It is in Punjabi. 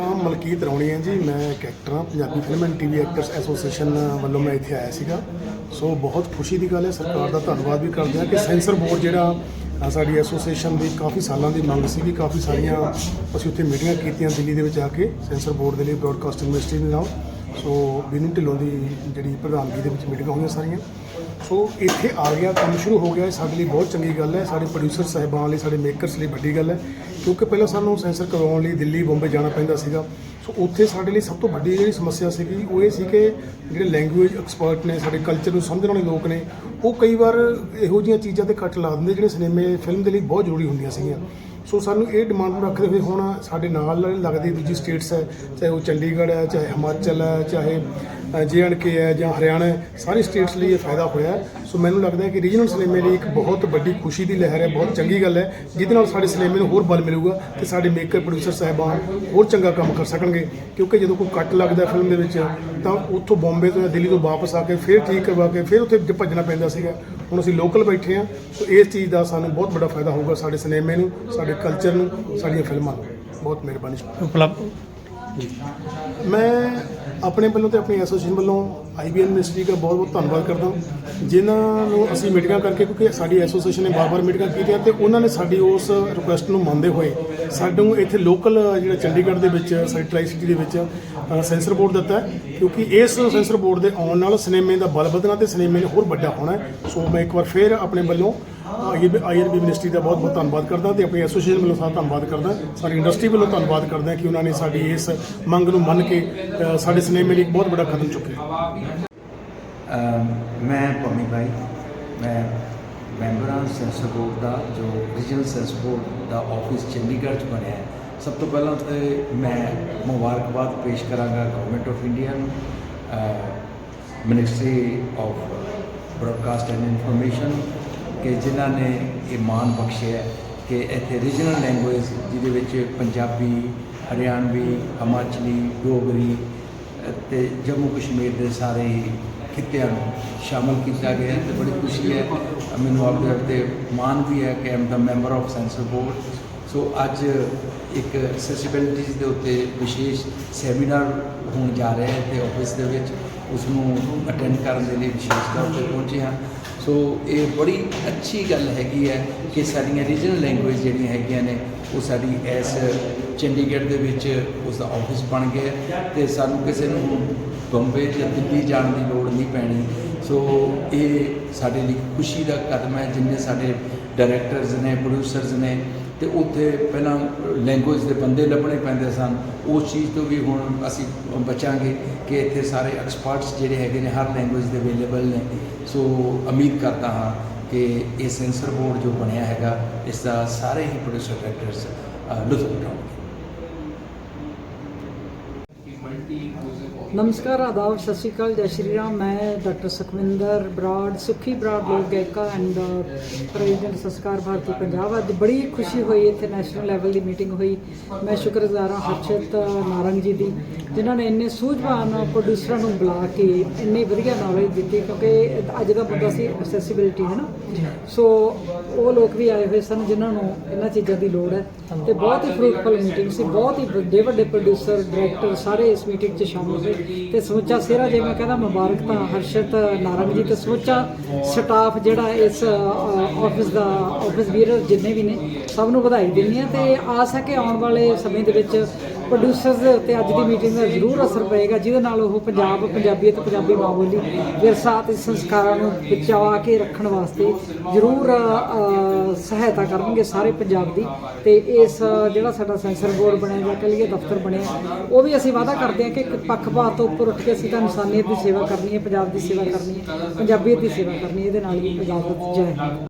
ਨਾਮ ਮਲਕੀਤ ਰੌਣੀ ਹੈ ਜੀ ਮੈਂ ਇੱਕ ਐਕਟਰ ਹਾਂ Punjabi film and TV actors association ਵੱਲੋਂ ਮੈਂ ਇੱਥੇ ਆਇਆ ਸੀਗਾ। ਸੋ ਬਹੁਤ ਖੁਸ਼ੀ ਦੀ ਗੱਲ ਹੈ ਸਰਕਾਰ ਦਾ ਧੰਨਵਾਦ ਵੀ ਕਰਦੇ ਹਾਂ ਕਿ ਸੈਂਸਰ ਬੋਰਡ ਜਿਹੜਾ ਅ, ਸਾਡੀ ਐਸੋਸੀਏਸ਼ਨ ਦੀ ਕਾਫੀ ਸਾਲਾਂ ਦੀ ਮੰਗ ਸੀਗੀ ਕਾਫੀ ਸਾਰੀਆਂ ਅਸੀਂ ਉੱਥੇ ਮੀਟਿੰਗਾਂ ਕੀਤੀਆਂ ਦਿੱਲੀ ਦੇ ਵਿੱਚ ਆ ਕੇ ਸੈਂਸਰ ਬੋਰਡ ਦੇ ਲਈ ਬ੍ਰੌਡਕਾਸਟਿੰਗ ਮਿਨਿਸਟਰੀ ਦੇ ਨਾਲ। ਸੋ ਬੀਨੂ ਢਿੱਲੋਂ ਦੀ ਜਿਹੜੀ ਪ੍ਰਧਾਨਗੀ ਦੇ ਵਿੱਚ ਮੀਟਿੰਗਾਂ ਹੋਈਆਂ ਸਾਰੀਆਂ। ਸੋ ਇੱਥੇ ਆ ਗਿਆ, ਕੰਮ ਸ਼ੁਰੂ ਹੋ ਗਿਆ। ਇਹ ਸਾਡੇ ਲਈ ਬਹੁਤ ਚੰਗੀ ਗੱਲ ਹੈ। ਸਾਡੇ ਪ੍ਰੋਡਿਊਸਰ ਸਾਹਿਬਾਨ ਲਈ, ਸਾਡੇ ਮੇਕਰਸ ਲਈ ਵੱਡੀ ਗੱਲ ਹੈ। ਕਿਉਂਕਿ ਪਹਿਲਾਂ ਸਾਨੂੰ ਸੈਂਸਰ ਕਰਵਾਉਣ ਲਈ ਦਿੱਲੀ, ਬੰਬੇ ਜਾਣਾ ਪੈਂਦਾ ਸੀਗਾ। ਸੋ ਉੱਥੇ ਸਾਡੇ ਲਈ ਸਭ ਤੋਂ ਵੱਡੀ ਜਿਹੜੀ ਸਮੱਸਿਆ ਸੀਗੀ, ਉਹ ਇਹ ਸੀ ਕਿ ਜਿਹੜੇ ਲੈਂਗੁਏਜ ਐਕਸਪਰਟ ਨੇ, ਸਾਡੇ ਕਲਚਰ ਨੂੰ ਸਮਝਣ ਵਾਲੇ ਲੋਕ ਨੇ, ਉਹ ਕਈ ਵਾਰ ਇਹੋ ਜਿਹੀਆਂ ਚੀਜ਼ਾਂ ਤੇ ਕੱਟ ਲਾ ਦਿੰਦੇ, ਜਿਹੜੇ ਸਿਨੇਮੇ ਫਿਲਮ ਦੇ ਲਈ ਬਹੁਤ ਜ਼ਰੂਰੀ ਹੁੰਦੀਆਂ ਸੀਗੀਆਂ। ਸੋ ਸਾਨੂੰ ਇਹ ਡਿਮਾਂਡ ਨੂੰ ਰੱਖਦੇ ਹੋਏ ਹੁਣ ਸਾਡੇ ਨਾਲ ਲੱਗਦੀ ਦੂਜੀ ਸਟੇਟਸ ਹੈ, ਚਾਹੇ ਉਹ ਚੰਡੀਗੜ੍ਹ ਹੈ, ਚਾਹੇ ਹਿਮਾਚਲ ਹੈ, ਚਾਹੇ ਜੇ ਐਂਡ ਕੇ ਹੈ ਜਾਂ ਹਰਿਆਣਾ ਹੈ, ਸਾਰੀ ਸਟੇਟਸ ਲਈ ਇਹ ਫਾਇਦਾ ਹੋਇਆ ਸੋ ਮੈਨੂੰ ਲੱਗਦਾ ਹੈ ਕਿ ਰੀਜਨਲ ਸਿਨੇਮੇ ਲਈ ਇੱਕ ਬਹੁਤ ਵੱਡੀ ਖੁਸ਼ੀ ਦੀ ਲਹਿਰ ਹੈ, ਬਹੁਤ ਚੰਗੀ ਗੱਲ ਹੈ, ਜਿਹਦੇ ਨਾਲ ਸਾਡੇ ਸਿਨੇਮੇ ਨੂੰ ਹੋਰ ਬਲ ਮਿਲੂਗਾ ਤੇ ਸਾਡੇ ਮੇਕਰ ਪ੍ਰੋਡਿਊਸਰ ਸਾਹਿਬਾਨ ਹੋਰ ਚੰਗਾ ਕੰਮ ਕਰ ਸਕਣਗੇ। ਕਿਉਂਕਿ ਜਦੋਂ ਕੋਈ ਕੱਟ ਲੱਗਦਾ ਫਿਲਮ ਦੇ ਵਿੱਚ, ਤਾਂ ਉੱਥੋਂ ਬੰਬੇ ਤੋਂ ਜਾਂ ਦਿੱਲੀ ਤੋਂ ਵਾਪਸ ਆ ਕੇ ਫਿਰ ਠੀਕ ਕਰਵਾ ਕੇ ਫਿਰ ਉੱਥੇ ਭੱਜਣਾ ਪੈਂਦਾ ਸੀਗਾ। ਹੁਣ ਅਸੀਂ ਲੋਕਲ ਬੈਠੇ ਹਾਂ, ਸੋ ਇਸ ਚੀਜ਼ ਦਾ ਸਾਨੂੰ ਬਹੁਤ ਵੱਡਾ ਫਾਇਦਾ ਹੋਊਗਾ ਸਾਡੇ ਸਿਨੇਮੇ ਨੂੰ, ਸਾਡੇ ਕਲਚਰ ਨੂੰ, ਸਾਡੀਆਂ ਫਿਲਮਾਂ ਨੂੰ। ਬਹੁਤ ਮਿਹਰਬਾਨੀ। ਉਪਲਬਧ ਮੈਂ ਆਪਣੇ ਵੱਲੋਂ ਤੇ ਆਪਣੀ ਐਸੋਸੀਏਸ਼ਨ ਵੱਲੋਂ ਆਈਬੀਐਨ ਮਿਨਿਸਟਰੀ ਦਾ ਬਹੁਤ ਬਹੁਤ ਧੰਨਵਾਦ ਕਰਦਾ ਜਿਨ੍ਹਾਂ ਨੂੰ ਅਸੀਂ ਮੀਟਿੰਗਾਂ ਕਰਕੇ, ਕਿਉਂਕਿ ਸਾਡੀ ਐਸੋਸੀਏਸ਼ਨ ਨੇ ਬਾਰ-ਬਾਰ ਮੀਟਿੰਗਾਂ ਕੀਤੀਆਂ ਤੇ ਉਹਨਾਂ ਨੇ ਸਾਡੀ ਉਸ ਰਿਕੁਐਸਟ ਨੂੰ ਮੰਨਦੇ ਹੋਏ ਸਾਨੂੰ ਇੱਥੇ ਲੋਕਲ ਜਿਹੜਾ ਚੰਡੀਗੜ੍ਹ ਦੇ ਵਿੱਚ, ਸਾਡੀ ਟਰਾਈ ਸਿਟੀ ਦੇ ਵਿੱਚ ਸੈਂਸਰ ਬੋਰਡ ਦਿੱਤਾ ਕਿਉਂਕਿ ਇਸ ਸੈਂਸਰ ਬੋਰਡ ਦੇ ਆਉਣ ਨਾਲ ਸਿਨੇਮੇ ਦਾ ਬਲ ਵਧਣਾ ਤੇ ਸਿਨੇਮੇ ਨੇ ਹੋਰ ਵੱਡਾ ਹੋਣਾ ਸੋ ਮੈਂ ਇੱਕ ਵਾਰ ਫੇਰ ਆਪਣੇ ਵੱਲੋਂ ਆਈਆਰਬੀ ਮਿਨਿਸਟਰੀ ਦਾ ਬਹੁਤ ਬਹੁਤ ਧੰਨਵਾਦ ਕਰਦਾ ਤੇ ਆਪਣੀ ਐਸੋਸੀਏਸ਼ਨ ਵੱਲੋਂ ਸਾਰਾ ਧੰਨਵਾਦ ਕਰਦਾ। ਸਾਡੀ ਇੰਡਸਟਰੀ ਵੱਲੋਂ ਧੰਨਵਾਦ ਕਰਦਾ ਕਿ ਉਹਨਾਂ ਨੇ ਸਾਡੀ ਇਸ ਮੰਗ ਨੂੰ ਮੰਨ ਕੇ ਸਾਡੇ ਸਿਨੇਮੇ ਲਈ ਇੱਕ ਬਹੁਤ ਵੱਡਾ ਕਦਮ ਚੁੱਕਿਆ। ਮੈਂ ਪੰਮੀ ਭਾਈ ਮੈਂ ਮੈਂਬਰ ਹਾਂ ਸੈਂਸਰ ਬੋਰਡ ਦਾ, ਜੋ ਰੀਜਨਲ ਸੈਂਸਰ ਬੋਰਡ ਦਾ ਆਫਿਸ ਚੰਡੀਗੜ੍ਹ 'ਚ ਬਣਿਆ ਹੈ। ਸਭ ਤੋਂ ਪਹਿਲਾਂ ਤੇ ਮੈਂ ਮੁਬਾਰਕਬਾਦ ਪੇਸ਼ ਕਰਾਂਗਾ ਗਵਰਨਮੈਂਟ ਆਫ ਇੰਡੀਆ ਨੂੰ। Ministry of broadcast and information ਕਿ ਜਿਨ੍ਹਾਂ ਨੇ ਇਹ ਮਾਣ ਬਖਸ਼ਿਆ ਕਿ ਇੱਥੇ ਰੀਜਨਲ ਲੈਂਗੁਏਜ ਜਿਹਦੇ ਵਿੱਚ ਪੰਜਾਬੀ, ਹਰਿਆਣਵੀ, ਹਿਮਾਚਲੀ, ਡੋਗਰੀ ਤੇ ਜੰਮੂ ਕਸ਼ਮੀਰ ਦੇ ਸਾਰੇ ਖਿੱਤਿਆਂ ਨੂੰ ਸ਼ਾਮਲ ਕੀਤਾ ਗਿਆ ਹੈ ਤੇ ਬੜੀ ਖੁਸ਼ੀ ਹੈ। ਮੈਨੂੰ ਆਪਦੇ ਉੱਤੇ ਮਾਣ ਵੀ ਹੈ ਕਿ ਆਮ ਦਾ member of censor board so ਅੱਜ ਇੱਕ ਐਕਸੈਸਿਬਿਲਿਟੀ ਦੇ ਉੱਤੇ ਵਿਸ਼ੇਸ਼ ਸੈਮੀਨਾਰ ਹੋਣ ਜਾ ਰਿਹਾ ਹੈ ਤੇ ਆਫਿਸ ਦੇ ਵਿੱਚ। ਉਸ ਨੂੰ ਅਟੈਂਡ ਕਰਨ ਦੇ ਲਈ ਵਿਸ਼ੇਸ਼ ਤੌਰ ਤੇ ਪਹੁੰਚੇ ਹਾਂ। ਸੋ ਇਹ ਬੜੀ ਅੱਛੀ ਗੱਲ ਹੈਗੀ ਹੈ ਕਿ ਸਾਡੀਆਂ ਰੀਜਨਲ ਲੈਂਗੁਏਜ ਜਿਹੜੀਆਂ ਹੈਗੀਆਂ ਨੇ, ਉਹ ਸਾਡੀ ਇਸ ਚੰਡੀਗੜ੍ਹ ਦੇ ਵਿੱਚ ਉਸ ਦਾ ਆਫਿਸ ਬਣ ਗਿਆ ਹੈ ਤੇ ਸਾਨੂੰ ਕਿਸੇ ਨੂੰ ਬੰਬੇ ਜਾਂ ਦਿੱਲੀ ਜਾਣ ਦੀ ਲੋੜ ਨਹੀਂ ਪੈਣੀ। ਸੋ ਇਹ ਸਾਡੇ ਲਈ ਖੁਸ਼ੀ ਦਾ ਕਦਮ ਹੈ, ਜਿੰਨੇ ਸਾਡੇ ਡਾਇਰੈਕਟਰਸ ਨੇ ਪ੍ਰੋਡਿਊਸਰਸ ਨੇ ਤੇ ਉੱਥੇ ਪਹਿਲਾਂ ਲੈਂਗੁਏਜ ਦੇ ਬੰਦੇ ਲੱਭਣੇ ਪੈਂਦੇ ਸਨ। ਉਸ ਚੀਜ਼ ਤੋਂ ਵੀ ਹੁਣ ਅਸੀਂ ਬਚਾਂਗੇ ਕਿ ਇੱਥੇ ਸਾਰੇ ਐਕਸਪਰਟਸ ਜਿਹੜੇ ਹੈਗੇ ਨੇ, ਹਰ ਲੈਂਗੁਏਜ ਦੇ ਅਵੇਲੇਬਲ ਨੇ। ਸੋ ਉਮੀਦ ਕਰਦਾ ਹਾਂ ਕਿ ਇਹ ਸੈਂਸਰ ਬੋਰਡ ਜੋ ਬਣਿਆ ਹੈਗਾ ਇਸ ਦਾ ਸਾਰੇ ਹੀ ਪ੍ਰੋਡਿਊਸਰ ਡਾਇਰੈਕਟਰਸ ਲੁਤਫ ਉਠਾਉਣਗੇ। ਨਮਸਕਾਰ, ਆਦਾਬ, ਸਤਿ ਸ਼੍ਰੀ ਅਕਾਲ, ਜੈ ਸ਼੍ਰੀ ਰਾਮ। ਮੈਂ ਡਾਕਟਰ ਸੁਖਵਿੰਦਰ ਬਰਾੜ, ਸੁਖੀ ਬਰਾੜ, ਲੋਕ ਗਾਇਕਾ ਐਂਡ ਪ੍ਰੈਜ਼ੀਡੈਂਟ ਸੰਸਕਾਰ ਭਾਰਤੀ ਪੰਜਾਬ। ਅੱਜ ਬੜੀ ਖੁਸ਼ੀ ਹੋਈ, ਇੱਥੇ ਨੈਸ਼ਨਲ ਲੈਵਲ ਦੀ ਮੀਟਿੰਗ ਹੋਈ। ਮੈਂ ਸ਼ੁਕਰਗੁਜ਼ਾਰ ਹਾਂ ਹਰਸ਼ਿਤ ਨਾਰੰਗ ਜੀ ਦੀ, ਜਿਨ੍ਹਾਂ ਨੇ ਇੰਨੇ ਸੂਝਵਾਨ ਪ੍ਰੋਡਿਊਸਰਾਂ ਨੂੰ ਬੁਲਾ ਕੇ ਇੰਨੀ ਵਧੀਆ ਨੌਲੇਜ ਦਿੱਤੀ, ਕਿਉਂਕਿ ਅੱਜ ਦਾ ਮੁੱਦਾ ਸੀ ਐਕਸੈਸਿਬਿਲਿਟੀ ਹੈ ਨਾ? ਸੋ ਉਹ ਲੋਕ ਵੀ ਆਏ ਹੋਏ ਸਨ ਜਿਨ੍ਹਾਂ ਨੂੰ ਇਹਨਾਂ ਚੀਜ਼ਾਂ ਦੀ ਲੋੜ ਹੈ। ਤੇ ਬਹੁਤ ਹੀ ਫਰੂਟਫੁਲ ਮੀਟਿੰਗ ਸੀ, ਬਹੁਤ ਹੀ ਵੱਡੇ ਵੱਡੇ ਪ੍ਰੋਡਿਊਸਰ ਡਾਇਰੈਕਟਰ ਸਾਰੇ ਇਸ ਮੀਟਿੰਗ 'ਚ ਸ਼ਾਮਲ ਹੋਏ ਤੇ ਸਮੁੱਚਾ ਸਿਹਰਾ ਜੇ ਮੈਂ ਕਹਿੰਦਾ ਮੁਬਾਰਕ ਤਾਂ ਹਰਸ਼ਤ, ਨਾਰੰਗ ਜੀ ਤੇ ਸਮੁੱਚਾ ਸਟਾਫ ਜਿਹੜਾ ਇਸ ਆਫਿਸ ਦਾ ਆਫਿਸ ਵੀਰ ਜਿੰਨੇ ਵੀ ਨੇ, ਸਭ ਨੂੰ ਵਧਾਈ ਦਿੰਦੀ ਹਾਂ ਤੇ ਆਸ ਹੈ ਕਿ ਆਉਣ ਵਾਲੇ ਸਮੇਂ ਦੇ ਵਿੱਚ ਪ੍ਰੋਡਿਊਸਰਸ ਦੇ ਉੱਤੇ ਅੱਜ ਦੀ ਮੀਟਿੰਗ ਦਾ ਜ਼ਰੂਰ ਅਸਰ ਪਏਗਾ, ਜਿਹਦੇ ਨਾਲ ਉਹ ਪੰਜਾਬ, ਪੰਜਾਬੀਅਤ, ਪੰਜਾਬੀ ਮਾਂ ਬੋਲੀ ਵਿਰਸਾ ਤੇ ਸੰਸਕਾਰਾਂ ਨੂੰ ਬਚਾ ਕੇ ਰੱਖਣ ਵਾਸਤੇ ਜ਼ਰੂਰ ਸਹਾਇਤਾ ਕਰਨਗੇ ਸਾਰੇ ਪੰਜਾਬ ਦੀ। ਤੇ ਇਸ, ਜਿਹੜਾ ਸਾਡਾ ਸੈਂਸਰ ਬੋਰਡ ਬਣਿਆ ਜਾਂ ਕਹ ਲਈਏ ਦਫ਼ਤਰ ਬਣਿਆ, ਉਹ ਵੀ ਅਸੀਂ ਵਾਅਦਾ ਕਰਦੇ ਹਾਂ ਕਿ ਇੱਕ ਪੱਖਪਾਤ ਤੋਂ ਉੱਪਰ ਉੱਠ ਕੇ ਅਸੀਂ ਤਾਂ ਇਨਸਾਨੀਅਤ ਦੀ ਸੇਵਾ ਕਰਨੀ ਹੈ, ਪੰਜਾਬ ਦੀ ਸੇਵਾ ਕਰਨੀ ਹੈ, ਪੰਜਾਬੀਅਤ ਦੀ ਸੇਵਾ ਕਰਨੀ ਹੈ, ਇਹਦੇ ਨਾਲ ਹੀ ਪੰਜਾਬ ਜੈ ਹਿੰਦ